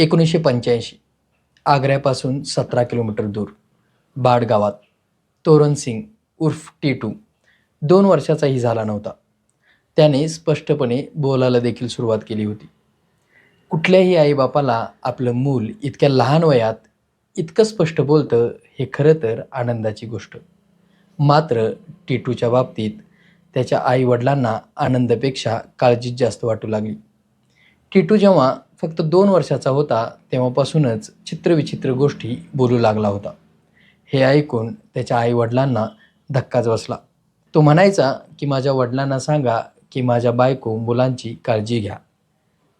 एकोणीसशे पंच्याऐंशी आग्र्यापासून सतरा किलोमीटर दूर बाड गावात तोरण सिंग उर्फ टिटू दोन वर्षाचाही झाला नव्हता. त्याने स्पष्टपणे बोलायला देखील सुरुवात केली होती. कुठल्याही आईबापाला आपलं मूल इतक्या लहान वयात इतकं स्पष्ट बोलतं हे खरं तर आनंदाची गोष्ट. मात्र टिटूच्या बाबतीत त्याच्या आईवडिलांना आनंदापेक्षा काळजीच जास्त वाटू लागली. टिटू जेव्हा फक्त दोन वर्षाचा होता तेव्हापासूनच चित्रविचित्र गोष्टी बोलू लागला होता. हे ऐकून त्याच्या आईवडिलांना धक्काच बसला. तो म्हणायचा की माझ्या वडिलांना सांगा की माझ्या बायको मुलांची काळजी घ्या.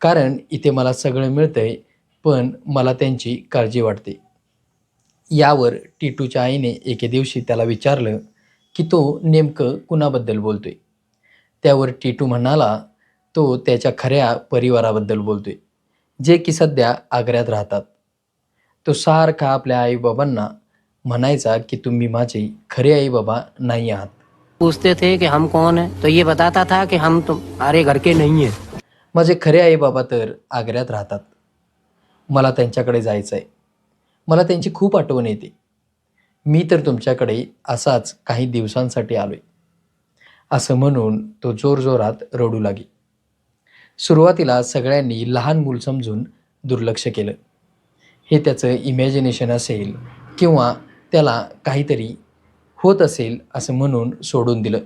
कारण इथे मला सगळं मिळतंय पण मला त्यांची काळजी वाटते. यावर टीटूच्या आईने एके दिवशी त्याला विचारलं की तो नेमकं कुणाबद्दल बोलतोय? त्यावर टीटू म्हणाला तो त्याच्या खऱ्या परिवाराबद्दल बोलतोय. जे की सध्या आग्र्यात राहतात. तो सारखा आपल्या आईबाबांना म्हणायचा की तुम्ही माझे खरे आईबाबा नाही आहात. पूछते थे कि हम कौन हैं? तो ये बताता था कि हम तुम्हारे घर के नहीं हैं। माझे खरे आईबाबा तर आग्र्यात राहतात. मला त्यांच्याकडे जायचं आहे मला त्यांची खूप आठवण येते. मी तर तुमच्याकडे असाच काही दिवसांसाठी आलो आहे असं म्हणून तो जोरजोरात रडू लागे सुरुवातीला सगळ्यांनी लहान मूल समजून दुर्लक्ष केलं. हे त्याचं इमॅजिनेशन असेल किंवा त्याला काहीतरी होत असेल असं म्हणून सोडून दिलं.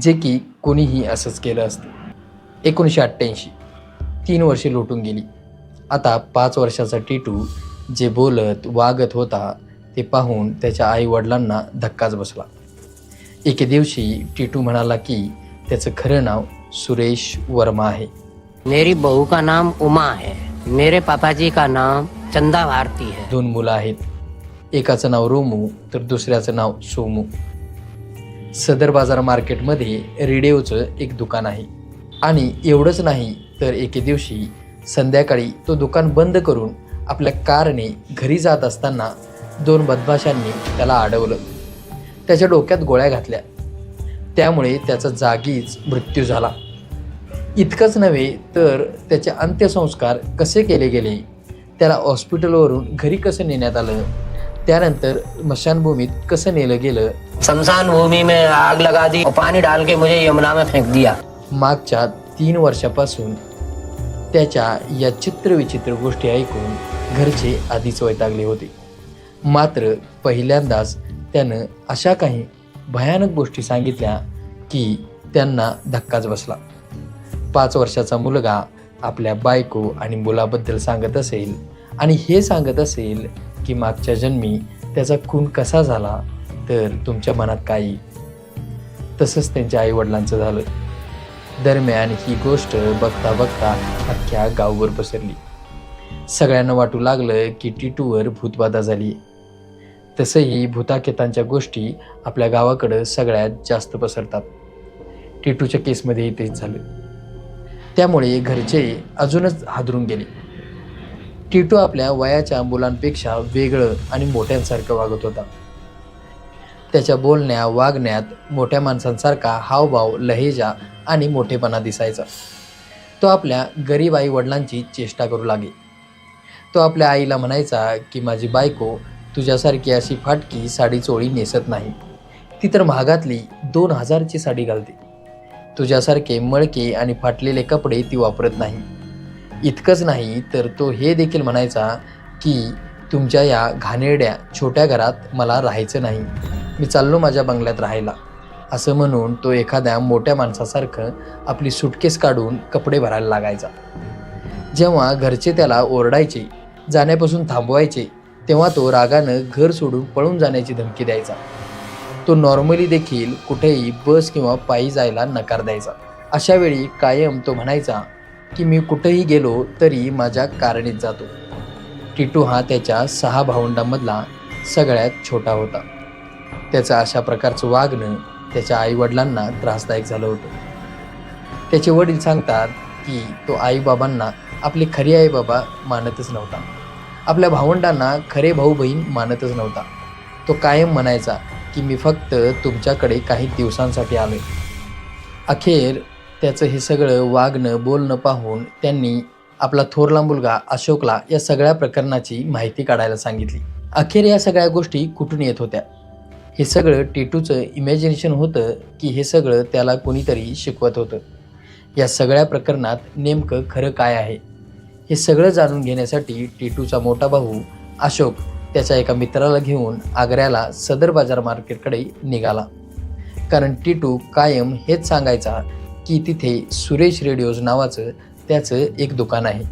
जे की कोणीही असंच केलं असतं. एकोणीसशे अठ्ठ्याऐंशी. तीन वर्षे लोटून गेली. आता पाच वर्षाचा टिटू जे बोलत वागत होता ते पाहून त्याच्या आईवडिलांना धक्काच बसला. एके दिवशी टिटू म्हणाला की त्याचं खरं नाव सुरेश वर्मा आहे मेरी बहू का नाम उमा है। मेरे पापा जी का नाम चंदा भारती है। दोन मुलं आहेत. एकाचं नाव रोमू तर दुसऱ्याचं नाव सोमू. सदर बाजार मार्केटमध्ये रेडिओचं एक दुकान आहे. आणि एवढंच नाही तर एके दिवशी संध्याकाळी तो दुकान बंद करून आपल्या कारने घरी जात असताना दोन बदमाशांनी त्याला अडवलं. त्याच्या डोक्यात गोळ्या घातल्या. त्यामुळे त्याचा जागीच मृत्यू झाला. इतकंच नव्हे तर त्याचे अंत्यसंस्कार कसे केले गेले? त्याला हॉस्पिटलवरून घरी कसं नेण्यात आलं? त्यानंतर स्मशानभूमीत कसं नेलं गेलं? शमशान भूमि में आग लगा दी और पानी डाल के मुझे यमुना में फेंक दिया। मागच्या तीन वर्षापासून त्याच्या या चित्रविचित्र गोष्टी ऐकून घरचे आधीच वैतागले होते. मात्र पहिल्यांदाच त्यानं अशा काही भयानक गोष्टी सांगितल्या की त्यांना धक्काच बसला. पाच वर्षाचा मुलगा आपल्या बायको आणि मुलाबद्दल सांगत असेल आणि हे सांगत असेल की मागच्या जन्मी त्याचा खून कसा झाला तर तुमच्या मनात काही. तसंच त्यांच्या आईवडिलांचं झालं. दरम्यान ही गोष्ट बघता बघता अख्ख्या गावभर पसरली. सगळ्यांना वाटू लागलं की टिटूवर भूतबाधा झाली. तसंही भूताकेतांच्या गोष्टी आपल्या गावाकडं सगळ्यात जास्त पसरतात. टिटूच्या केसमध्ये तेच झालं. त्यामुळे घरचे अजूनच हादरून गेले. टिटू आपल्या वयाच्या मुलांपेक्षा वेगळं आणि मोठ्यांसारखं वागत होता. त्याच्या बोलण्या वागण्यात मोठ्या माणसांसारखा हावभाव लहेजा आणि मोठेपणा दिसायचा. तो आपल्या गरीब आई वडिलांची चेष्टा करू लागे. तो आपल्या आईला म्हणायचा की माझी बायको तुझ्यासारखी अशी फाटकी साडी चोळी नेसत नाही. ती तर महागातली दोन हजारची साडी घालते. तुझ्यासारखे मळके आणि फाटलेले कपडे ती वापरत नाही. इतकंच नाही तर तो हे देखील म्हणायचा की तुमच्या या घाणेरड्या छोट्या घरात मला राहायचं नाही. मी चाललो माझ्या बंगल्यात राहायला. असं म्हणून तो एखाद्या मोठ्या माणसासारखं आपली सुटकेस काढून कपडे भरायला लागायचा. जेव्हा घरचे त्याला ओरडायचे जाण्यापासून थांबवायचे तेव्हा तो रागानं घर सोडून पळून जाण्याची धमकी द्यायचा. तो नॉर्मली देखील कुठेही बस किंवा पायी जायला नकार द्यायचा. अशा वेळी कायम तो म्हणायचा की मी कुठेही गेलो तरी माझ्या कारणीत जातो. टिटू हा त्याच्या सहा भावंडांमधला सगळ्यात छोटा होता. त्याचं अशा प्रकारचं वागणं त्याच्या आईवडिलांना त्रासदायक झालं होतं. त्याचे वडील सांगतात की तो आईबाबांना आपले खरी आईबाबा मानतच नव्हता. आपल्या भावंडांना खरे भाऊ बहीण मानतच नव्हता. तो कायम म्हणायचा की मी फक्त तुमच्याकडे काही दिवसांसाठी आलो अखेर त्याचं हे सगळं वागणं बोलणं पाहून त्यांनी आपला थोरला मुलगा अशोकला या सगळ्या प्रकरणाची माहिती काढायला सांगितली. अखेर या सगळ्या गोष्टी कुठून येत होत्या? हे सगळं टिटूचं इमॅजिनेशन होतं की हे सगळं त्याला कोणीतरी शिकवत होतं. या सगळ्या प्रकरणात नेमकं खरं काय आहे? हे सगळं जाणून घेण्यासाठी टिटूचा मोठा भाऊ अशोक त्याच्या एका मित्राला घेऊन आग्र्याला सदर बाजार मार्केटकडे निघाला. कारण टिटू कायम हेच सांगायचा की तिथे सुरेश रेडिओज नावाचं त्याचं एक दुकान आहे.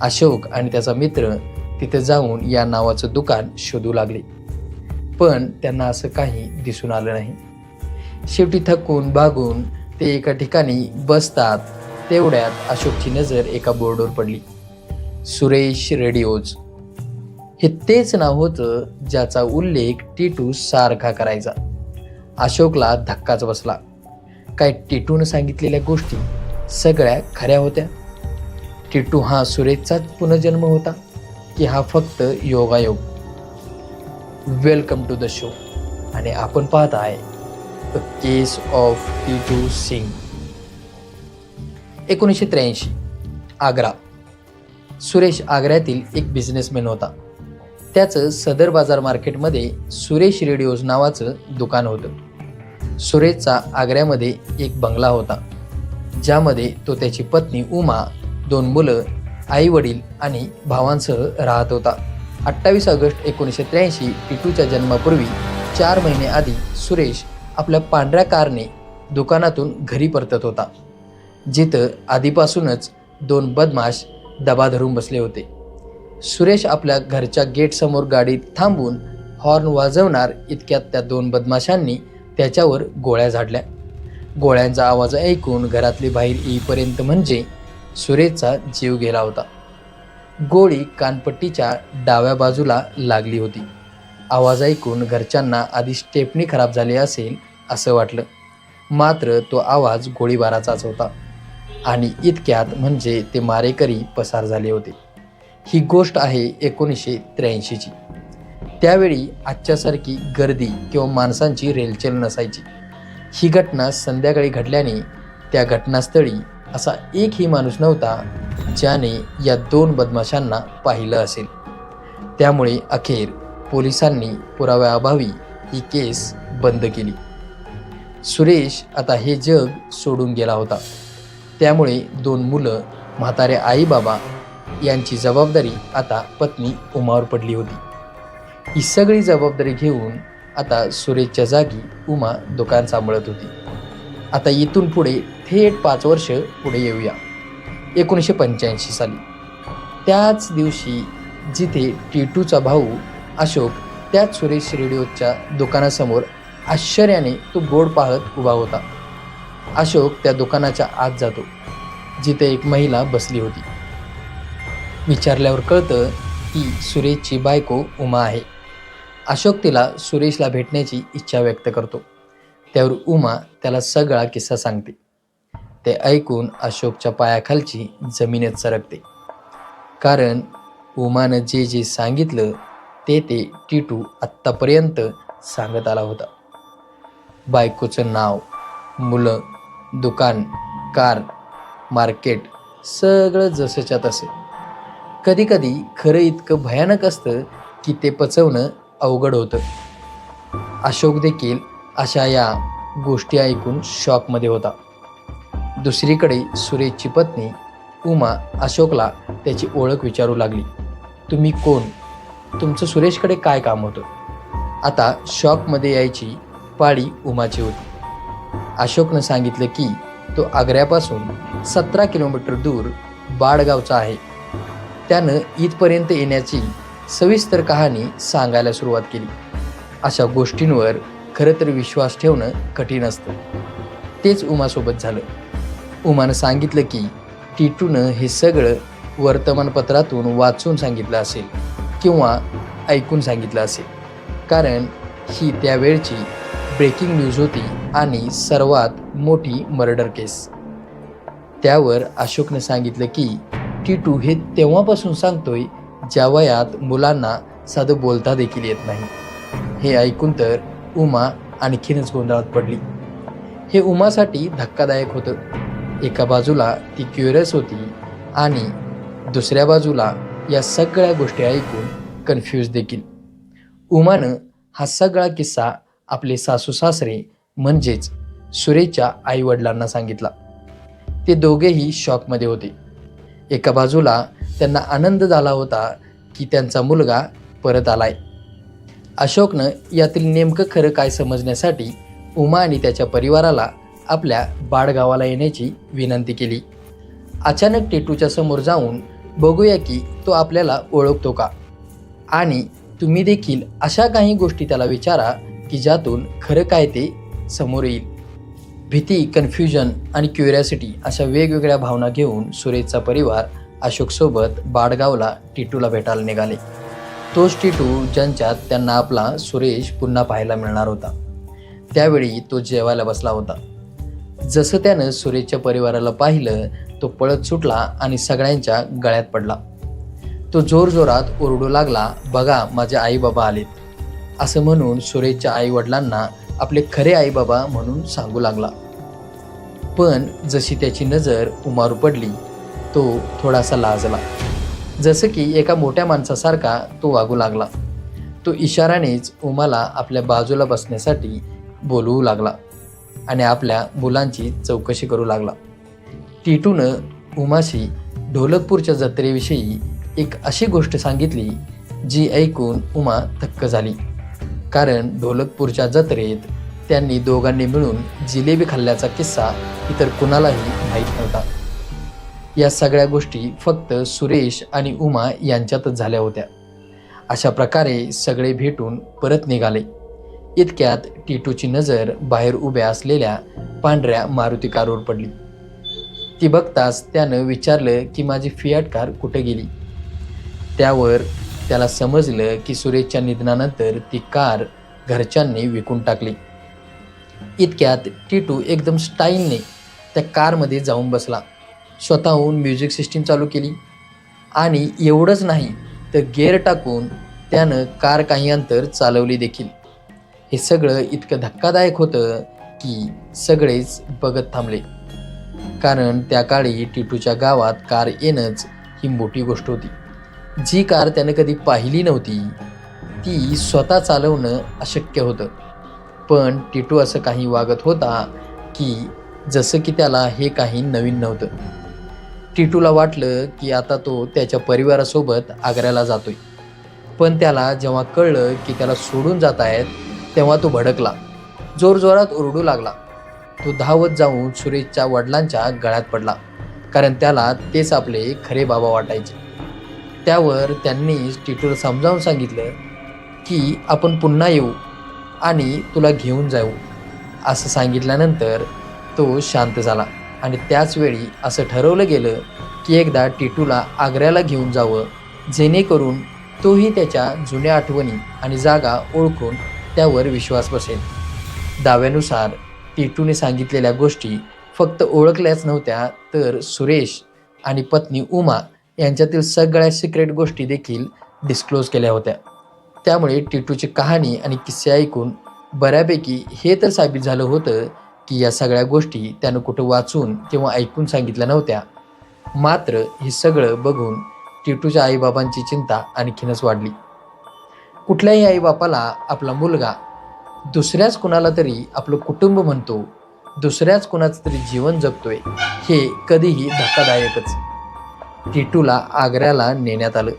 अशोक आणि त्याचा मित्र तिथे जाऊन या नावाचं दुकान शोधू लागले. पण त्यांना असं काही दिसून आलं नाही. शेवटी थकून भागून ते एका ठिकाणी बसतात तेवढ्यात अशोकची नजर एका बोर्डवर पडली. सुरेश रेडिओज. हे तेच नाव होतं ज्याचा उल्लेख टिटू सारखा करायचा. अशोकला धक्काच बसला. काय टिटूनं सांगितलेल्या गोष्टी सगळ्या खऱ्या होत्या? टिटू हा सुरेशचाच पुनर्जन्म होता की हा फक्त योगायोग? वेलकम टू द शो आणि आपण पाहत आहे the case of Titu Singh एकोणीसशे त्र्याऐंशी आग्रा. सुरेश आग्र्यातील एक बिझनेसमॅन होता. त्याचं सदर बाजार मार्केटमध्ये सुरेश रेडिओज नावाचं दुकान होतं. सुरेशचा आग्र्यामध्ये एक बंगला होता ज्यामध्ये तो त्याची पत्नी उमा दोन मुलं आई वडील आणि भावांसह राहत होता. अठ्ठावीस ऑगस्ट एकोणीसशे त्र्याऐंशी टिटूच्या जन्मापूर्वी चार महिने आधी सुरेश आपल्या पांढऱ्या कारने दुकानातून घरी परतत होता. जिथं आधीपासूनच दोन बदमाश दबा धरून बसले होते. सुरेश आपल्या घरच्या गेटसमोर गाडी थांबून हॉर्न वाजवणार इतक्यात त्या दोन बदमाशांनी त्याच्यावर गोळ्या झाडल्या. गोळ्यांचा आवाज ऐकून घरातली बाहेर येईपर्यंत म्हणजे सुरेशचा जीव गेला होता. गोळी कानपट्टीच्या डाव्या बाजूला लागली होती. आवाज ऐकून घरच्यांना आधी स्टेपनी खराब झाली असेल असं वाटलं. मात्र तो आवाज गोळीबाराचाच होता. आणि इतक्यात म्हणजे ते मारेकरी पसार झाले होते. ही गोष्ट आहे एकोणीसशे त्र्याऐंशीची. त्यावेळी आजच्यासारखी गर्दी किंवा माणसांची रेलचेल नसायची. ही घटना संध्याकाळी घडल्याने त्या घटनास्थळी असा एकही माणूस नव्हता ज्याने या दोन बदमाशांना पाहिलं असेल. त्यामुळे अखेर पोलिसांनी पुराव्याअभावी ही केस बंद केली. सुरेश आता हे जग सोडून गेला होता. त्यामुळे दोन मुलं म्हातारे आई बाबा यांची जबाबदारी आता पत्नी उमावर पडली होती. ही सगळी जबाबदारी घेऊन आता सुरेशच्या जागी उमा दुकान सांभाळत होती. आता इथून पुढे थेट पाच वर्ष पुढे येऊया. एकोणीसशे पंच्याऐंशी साली. त्याच दिवशी जिथे टिटूचा भाऊ अशोक त्याच सुरेश रेडिओच्या दुकानासमोर आश्चर्याने तो बोर्ड पाहत उभा होता. अशोक त्या दुकानाच्या आत जातो जिथे एक महिला बसली होती. विचारल्यावर कळतं ती सुरेशची बायको उमा आहे. अशोक तिला सुरेशला भेटण्याची इच्छा व्यक्त करतो. त्यावर उमा त्याला सगळा किस्सा सांगते. ते ऐकून अशोकच्या पायाखालची जमीनच सरकते. कारण उमानं जे जे सांगितलं ते ते टिटू आत्तापर्यंत सांगत आला होता. बायकोचं नाव मुलं दुकान कार मार्केट सगळं जसंच्या तसं कधीकधी खरं इतकं भयानक असतं की ते पचवणं अवघड होतं. अशोक देखील अशा या गोष्टी ऐकून शॉकमध्ये होता. दुसरीकडे सुरेशची पत्नी उमा अशोकला त्याची ओळख विचारू लागली. तुम्ही कोण? तुमचं सुरेशकडे काय काम होतं? आता शॉकमध्ये यायची पाळी उमाची होती. अशोकनं सांगितलं की तो आग्र्यापासून सतरा किलोमीटर दूर बाडगावचा आहे. त्यानं इथपर्यंत येण्याची सविस्तर कहाणी सांगायला सुरुवात केली. अशा गोष्टींवर खरं तर विश्वास ठेवणं कठीण असतं. तेच उमासोबत झालं. उमानं सांगितलं की टिटूनं हे सगळं वर्तमानपत्रातून वाचून सांगितलं असेल किंवा ऐकून सांगितलं असेल. कारण ही त्यावेळची ब्रेकिंग न्यूज होती आणि सर्वात मोठी मर्डर केस. त्यावर अशोकनं सांगितलं की टिटू हे तेव्हापासून सांगतोय ज्या वयात मुलांना साधं बोलता देखील येत नाही. हे ऐकून तर उमा आणखीनच गोंधळात पडली. हे उमासाठी धक्कादायक होतं. एका बाजूला ती क्युरियस होती आणि दुसऱ्या बाजूला या सगळ्या गोष्टी ऐकून कन्फ्यूज देखील. उमानं हा सगळा किस्सा आपले सासू सासरे म्हणजेच सुरेशच्या आईवडिलांना सांगितला. ते दोघेही शॉकमध्ये होते. एका बाजूला त्यांना आनंद झाला होता की त्यांचा मुलगा परत आलाय. अशोकनं यातील नेमकं खरं काय समजण्यासाठी उमा आणि त्याच्या परिवाराला आपल्या बाडगावाला येण्याची विनंती केली. अचानक टेटूच्या समोर जाऊन बघूया की तो आपल्याला ओळखतो का? आणि तुम्ही देखील अशा काही गोष्टी त्याला विचारा की ज्यातून खरं काय ते समोर येईल. भीती कन्फ्युजन आणि क्युरियासिटी अशा वेगवेगळ्या भावना घेऊन सुरेशचा परिवार अशोकसोबत बाडगावला टिटूला भेटायला निघाले. तोच टिटू ज्यांच्यात त्यांना आपला सुरेश पुन्हा पाहायला मिळणार होता. त्यावेळी तो जेवायला बसला होता. जसं त्यानं सुरेशच्या परिवाराला पाहिलं तो पळत सुटला आणि सगळ्यांच्या गळ्यात पडला. तो जोरजोरात ओरडू लागला बघा माझे आई बाबा आलेत. असं म्हणून सुरेशच्या आई वडिलांना आपले खरे आई बाबा म्हणून सांगू लागला. पण जशी त्याची नजर उमारू पडली तो थोडासा लाजला. जसं की एका मोठ्या माणसासारखा तो वागू लागला. तो इशारानेच उमाला आपल्या बाजूला बसण्यासाठी बोलवू लागला आणि आपल्या मुलांची चौकशी करू लागला. टिटूनं उमाशी ढोलकपूरच्या जत्रेविषयी एक अशी गोष्ट सांगितली जी ऐकून उमा थक्क झाली. कारण ढोलकपूरच्या जत्रेत त्यांनी दोघांनी मिळून जिलेबी खाल्ल्याचा किस्सा इतर कुणालाही माहीत नव्हता. या सगळ्या गोष्टी फक्त सुरेश आणि उमा यांच्यातच झाल्या होत्या. अशा प्रकारे सगळे भेटून परत निघाले. इतक्यात टिटूची नजर बाहेर उभ्या असलेल्या पांढऱ्या मारुती कारवर पडली. ती बघताच त्यानं विचारलं की माझी फियाट कार कुठे गेली? त्यावर त्याला समजलं की सुरेशच्या निधनानंतर ती कार घरच्यांनी विकून टाकली. इतक्यात टिटू एकदम स्टाईलने त्या कारमध्ये जाऊन बसला. स्वतःहून म्युझिक सिस्टीम चालू केली. आणि एवढंच नाही तर गेअर टाकून त्यानं कार काही अंतर चालवली देखील. हे सगळं इतकं धक्कादायक होतं की सगळेच बघत थांबले. कारण त्या काळी टिटूच्या गावात कार येणंच ही मोठी गोष्ट होती. जी कार त्यानं कधी पाहिली नव्हती ती स्वतः चालवणं अशक्य होतं. पण टिटू असं काही वागत होता की जसं की त्याला हे काही नवीन नव्हतं. टिटूला वाटलं की आता तो त्याच्या परिवारासोबत आग्र्याला जातोय. पण त्याला जेव्हा कळलं की त्याला सोडून जात आहेत तेव्हा तो भडकला. जोरजोरात ओरडू लागला. तो धावत जाऊन सुरेशच्या वडिलांच्या गळ्यात पडला. कारण त्याला तेच आपले खरे बाबा वाटायचे. त्यावर त्यांनी टिटूला समजावून सांगितलं की आपण पुन्हा येऊ आणि तुला घेऊन जाऊ. असं सांगितल्यानंतर तो शांत झाला आणि त्याचवेळी असं ठरवलं गेलं की एकदा टिटूला आग्र्याला घेऊन जावं जेणेकरून तोही त्याच्या जुन्या आठवणी आणि जागा ओळखून त्यावर विश्वास बसेल. दाव्यानुसार टिटूने सांगितलेल्या गोष्टी फक्त ओळखल्याच नव्हत्या तर सुरेश आणि पत्नी उमा यांच्यातील सगळ्या सिक्रेट गोष्टी देखील डिस्क्लोज केल्या होत्या. त्यामुळे टिटूची कहाणी आणि किस्से ऐकून बऱ्यापैकी हे तर साबित झालं होतं की या सगळ्या गोष्टी त्यानं कुठं वाचून किंवा ऐकून सांगितल्या नव्हत्या. मात्र हे सगळं बघून टिटूच्या आईबाबांची चिंता आणखीनच वाढली. कुठल्याही आईबापाला आपला मुलगा दुसऱ्याच कुणाला तरी आपलं कुटुंब म्हणतो दुसऱ्याच कुणाचं तरी जीवन जगतोय हे कधीही धक्कादायकच. टिटूला आग्र्याला नेण्यात आलं.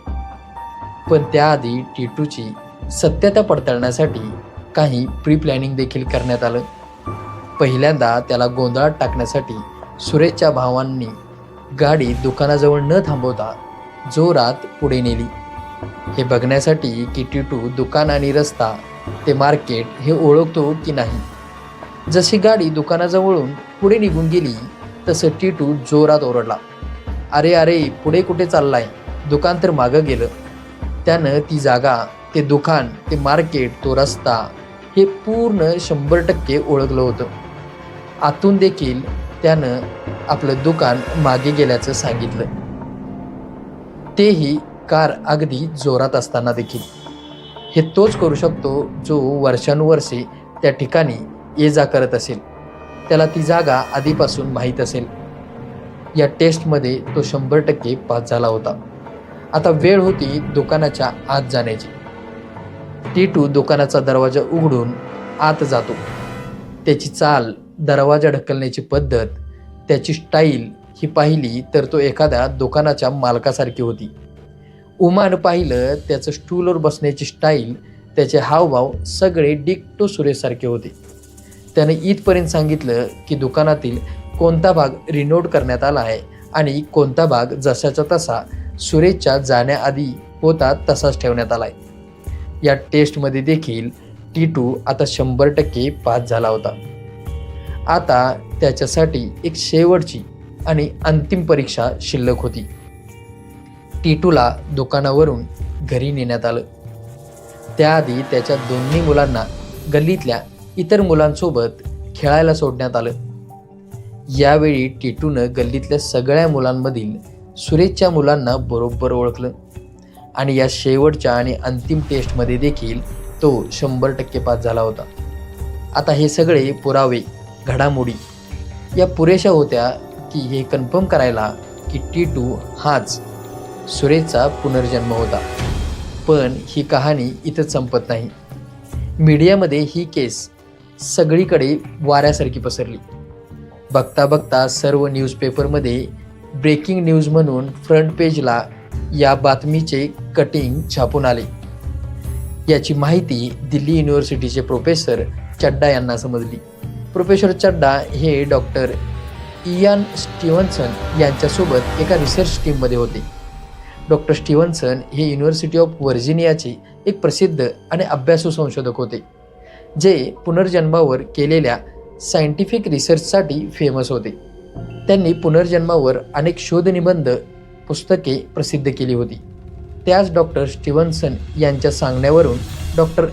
पण त्याआधी टिटूची सत्यता पडताळण्यासाठी काही प्री प्लॅनिंग देखील करण्यात आलं. पहिल्यांदा त्याला गोंधळात टाकण्यासाठी सुरेशच्या भावांनी गाडी दुकानाजवळ न थांबवता जोरात पुढे नेली. हे बघण्यासाठी की टिटू दुकान आणि रस्ता ते मार्केट हे ओळखतो की नाही? जशी गाडी दुकानाजवळून पुढे निघून गेली तसं टिटू जोरात ओरडला. अरे अरे पुढे कुठे चाललाय? दुकान तर मागं गेलं. त्यानं ती जागा ते दुकान ते मार्केट तो रस्ता हे पूर्ण शंभर टक्के ओळखलं होतं. आतून देखील त्यानं आपलं दुकान मागे गेल्याचं सांगितलं. तेही कार अगदी जोरात असताना देखील. हे तोच करू शकतो जो वर्षानुवर्षे त्या ठिकाणी ये जा करत असेल. त्याला ती जागा आधीपासून माहीत असेल. या टेस्टमध्ये तो शंभर टक्के पास झाला होता. आता वेळ होती दुकानाच्या आत जाण्याची. टीटू दुकानाचा दरवाजा उघडून आत जातो. त्याची चाल दरवाजा ढकलण्याची पद्धत त्याची स्टाईल ही पाहिली तर तो एखाद्या दुकानाच्या मालकासारखी होती. उमान पाहिलं त्याचं स्टूलवर बसण्याची स्टाईल त्याचे हावभाव सगळे डिक्टो सुरेशसारखे होते. त्याने इथपर्यंत सांगितलं की दुकानातील कोणता भाग रिनोट करण्यात आला आहे आणि कोणता भाग जशाचा तसा सुरेशच्या जाण्याआधी होता तसाच ठेवण्यात आला आहे या टेस्टमध्ये देखील टीटू आता शंभर टक्के पास झाला होता. आता त्याच्यासाठी एक शेवटची आणि अंतिम परीक्षा शिल्लक होती. टीटूला दुकानावरून घरी नेण्यात आलं. त्याआधी त्याच्या दोन्ही मुलांना गल्लीतल्या इतर मुलांसोबत खेळायला सोडण्यात आलं. यावेळी टिटूनं गल्लीतल्या सगळ्या मुलांमधील सुरेशच्या मुलांना बरोबर ओळखलं. आणि या शेवटच्या आणि अंतिम टेस्टमध्ये देखील तो शंभर टक्के पास झाला होता. आता हे सगळे पुरावे घडामोडी. या पुरेशा होत्या की हे कन्फर्म करायला की टीटू हाच सुरेशचा पुनर्जन्म होता. पण ही कहाणी इथंच संपत नाही. मीडियामध्ये ही केस सगळीकडे वाऱ्यासारखी पसरली. बघता बघता सर्व न्यूजपेपरमध्ये ब्रेकिंग न्यूज म्हणून फ्रंट पेजला या बातमीचे कटिंग छापून आले. याची माहिती दिल्ली युनिव्हर्सिटीचे प्रोफेसर चड्डा यांना समजली. प्रोफेसर चड्डा हे डॉक्टर इयान स्टीव्हन्सन यांच्यासोबत एका रिसर्च टीममध्ये होते. डॉक्टर स्टीव्हन्सन हे युनिव्हर्सिटी ऑफ व्हर्जिनियाचे एक प्रसिद्ध आणि अभ्यासू संशोधक होते जे पुनर्जन्मावर केलेल्या सायंटिफिक रिसर्चसाठी फेमस होते. त्यांनी पुनर्जन्मावर अनेक शोधनिबंध पुस्तके प्रसिद्ध केली होती. त्याच डॉक्टर स्टीव्हन्सन यांच्या सांगण्यावरून डॉक्टर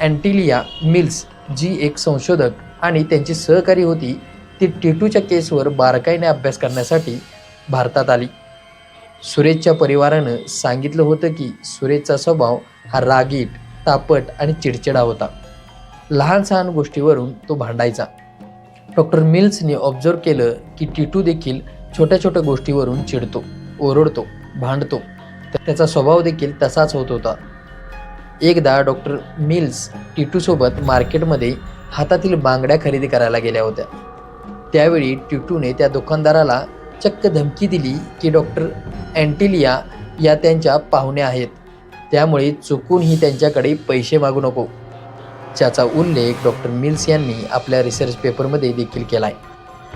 अँटिलिया मिल्स जी एक संशोधक आणि त्यांची सहकारी होती ती टिटूच्या केसवर बारकाईने अभ्यास करण्यासाठी भारतात आली. सुरेशच्या परिवारानं सांगितलं होतं की सुरेशचा स्वभाव हा रागीट तापट आणि चिडचिडा होता. लहान सहान गोष्टीवरून तो भांडायचा. डॉक्टर मिल्सने ऑब्झर्व केलं की टिटू देखील छोट्या छोट्या गोष्टीवरून चिडतो ओरडतो भांडतो. तर त्याचा स्वभाव देखील तसाच होत होता. एकदा डॉक्टर मिल्स टिटूसोबत मार्केटमध्ये हातातील बांगड्या खरेदी करायला गेल्या होत्या. त्यावेळी टिटूने त्या दुकानदाराला चक्क धमकी दिली की डॉक्टर अँटिलिया या त्यांच्या पाहुण्या आहेत. त्यामुळे चुकूनही त्यांच्याकडे पैसे मागू नको. ज्याचा उल्लेख डॉक्टर मिल्स यांनी आपल्या रिसर्च पेपरमध्ये देखील केला आहे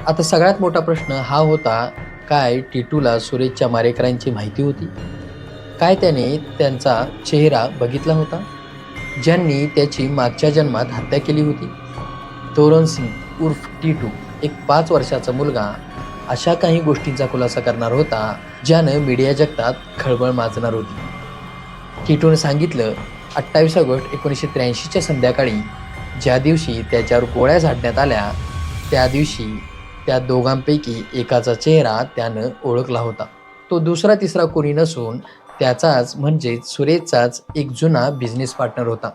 आता सगळ्यात मोठा प्रश्न हा होता काय टिटूला सुरेशच्या मारेकरांची माहिती होती? काय त्याने त्यांचा चेहरा बघितला होता? ज्यांनी त्याची मागच्या जन्मात हत्या केली होती? तोरण सिंग उर्फ टिटू एक पाच वर्षाचा मुलगा अशा काही गोष्टींचा खुलासा करणार होता ज्यानं मीडिया जगतात खळबळ माजणार होती. टिटूने सांगितलं अठ्ठावीस ऑगस्ट एकोणीसशे त्र्याऐंशीच्या संध्याकाळी ज्या दिवशी त्याच्यावर गोळ्या झाडण्यात आल्या त्या दिवशी त्या दोघांपैकी एकाचा चेहरा त्यानं ओळखला होता. तो दुसरा तिसरा कोणी नसून त्याचाच म्हणजेच सुरेशचाच एक जुना बिझनेस पार्टनर होता.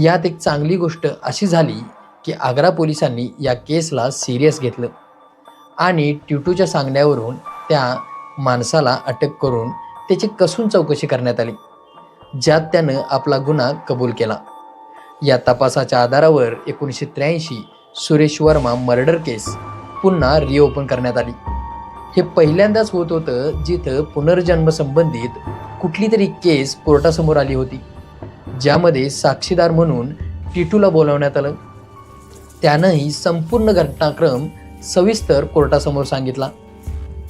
यात एक चांगली गोष्ट अशी झाली की आग्रा पोलिसांनी या केसला सिरियस घेतलं आणि ट्युटूच्या सांगण्यावरून त्या माणसाला अटक करून त्याची कसून चौकशी करण्यात आली. ज्यात त्यानं आपला गुन्हा कबूल केला. या तपासाच्या आधारावर एकोणीसशे त्र्याऐंशी सुरेश वर्मा मर्डर केस पुन्हा रिओपन करण्यात आली. हे पहिल्यांदाच होत होतं जिथं पुनर्जन्मसंबंधित कुठली तरी केस कोर्टासमोर आली होती ज्यामध्ये साक्षीदार म्हणून टिटूला बोलावण्यात आलं. त्यानंही संपूर्ण घटनाक्रम सविस्तर कोर्टासमोर सांगितला.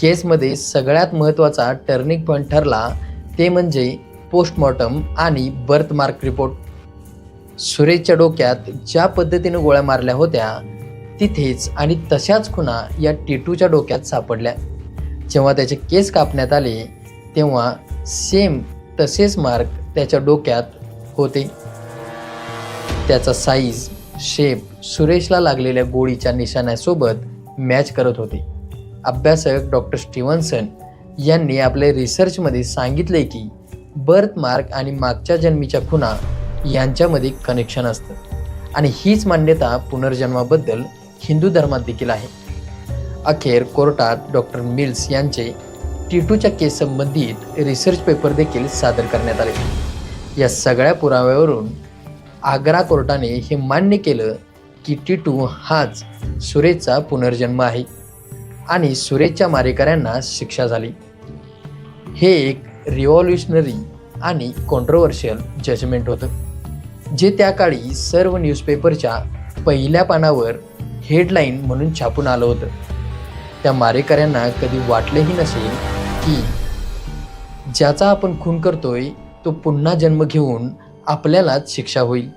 केसमध्ये सगळ्यात महत्त्वाचा टर्निंग पॉईंट ठरला ते म्हणजे पोस्टमॉर्टम आणि बर्थमार्क रिपोर्ट. सुरेशच्या डोक्यात ज्या पद्धतीने गोळ्या मारल्या होत्या तिथेच आणि तशाच खुणा या टिटूच्या डोक्यात सापडल्या. जेव्हा त्याचे केस कापण्यात आले तेव्हा सेम तसेच मार्क त्याच्या डोक्यात होते. त्याचा साईज शेप सुरेशला लागलेल्या गोळीच्या निशाण्यासोबत मॅच करत होते. अभ्यासक डॉक्टर स्टीव्हन्सन यांनी आपल्या रिसर्चमध्ये सांगितले की बर्थ मार्क आणि मागच्या जन्मीच्या खुणा यांच्यामध्ये कनेक्शन असतं. आणि हीच मान्यता पुनर्जन्माबद्दल हिंदू धर्मात देखील आहे. अखेर कोर्टात डॉक्टर मिल्स यांचे टिटूच्या केस संबंधित रिसर्च पेपर देखील सादर करण्यात आले. या सगळ्या पुराव्यावरून आग्रा कोर्टाने हे मान्य केलं की टिटू हाच सुरेशचा पुनर्जन्म आहे आणि सुरेशच्या मारेकऱ्यांना शिक्षा झाली. हे एक रिव्हॉल्युशनरी आणि कॉन्ट्रोवर्शियल जजमेंट होतं. जे त्या काळी सर्व न्यूजपेपरच्या पहिल्या पानावर हेडलाईन म्हणून छापून आलं होतं. त्या मारेकऱ्यांना कधी वाटलंही नसेल की ज्याचा आपण खून करतोय तो पुन्हा जन्म घेऊन आपल्यालाच शिक्षा होईल.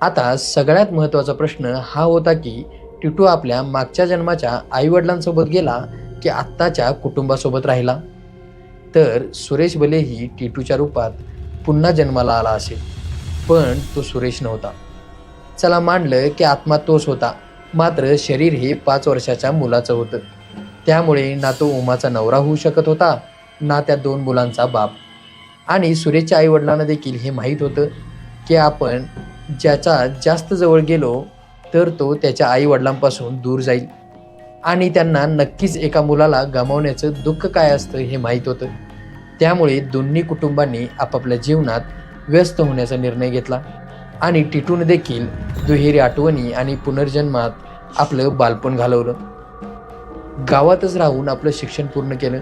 आता सगळ्यात महत्त्वाचा प्रश्न हा होता की टिटू आपल्या मागच्या जन्माच्या आईवडिलांसोबत गेला की आत्ताच्या कुटुंबासोबत राहिला? तर सुरेश भलेही टिटूच्या रूपात पुन्हा जन्माला आला असेल पण तो सुरेश नव्हता. चला मांडलं की आत्मा तोच होता. मात्र शरीर हे पाच वर्षाच्या मुलाचं होतं. त्यामुळे ना तो उमाचा नवरा होऊ शकत होता ना त्या दोन मुलांचा बाप. आणि सुरेशच्या आईवडिलांना देखील हे माहीत होतं की आपण ज्याचा जास्त जवळ गेलो तर तो त्याच्या आईवडिलांपासून दूर जाईल. आणि त्यांना नक्कीच एका मुलाला गमावण्याचं दुःख काय असतं हे माहीत होतं. त्यामुळे दोन्ही कुटुंबांनी आपापल्या जीवनात व्यस्त होण्याचा निर्णय घेतला आणि टिटून देखील दुहेरी आठवणी आणि पुनर्जन्मात आपलं बालपण घालवलं. गावातच राहून आपलं शिक्षण पूर्ण केलं.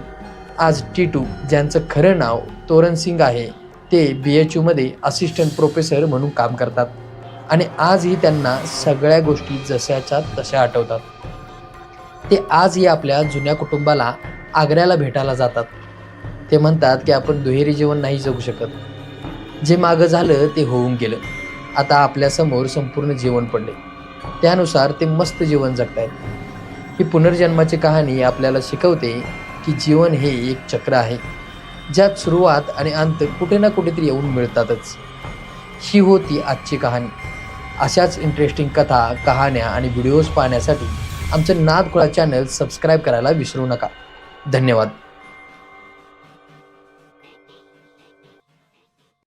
आज टिटू ज्यांचं खरं नाव तोरण सिंग आहे ते बी एच यूमध्ये असिस्टंट प्रोफेसर म्हणून काम करतात. आणि आजही त्यांना सगळ्या गोष्टी जशाच्या तशा आठवतात. ते आजही आपल्या जुन्या कुटुंबाला आग्र्याला भेटायला जातात. ते म्हणतात की आपण दुहेरी जीवन नाही जगू शकत. जे मागं झालं ते होऊन गेलं. आता आपल्यासमोर संपूर्ण जीवन पडले. त्यानुसार ते मस्त जीवन जगतायत. ही पुनर्जन्माची कहाणी आपल्याला शिकवते की जीवन हे एक चक्र आहे. ज्यात सुरुवात आणि अंत कुठे ना कुठेतरी येऊन मिळतातच. ही होती आजची कहाणी. अशाच इंटरेस्टिंग कथा कहाण्या आणि व्हिडिओज पाहण्यासाठी आमचं नादखुळा चॅनल सबस्क्राईब करायला विसरू नका. धन्यवाद.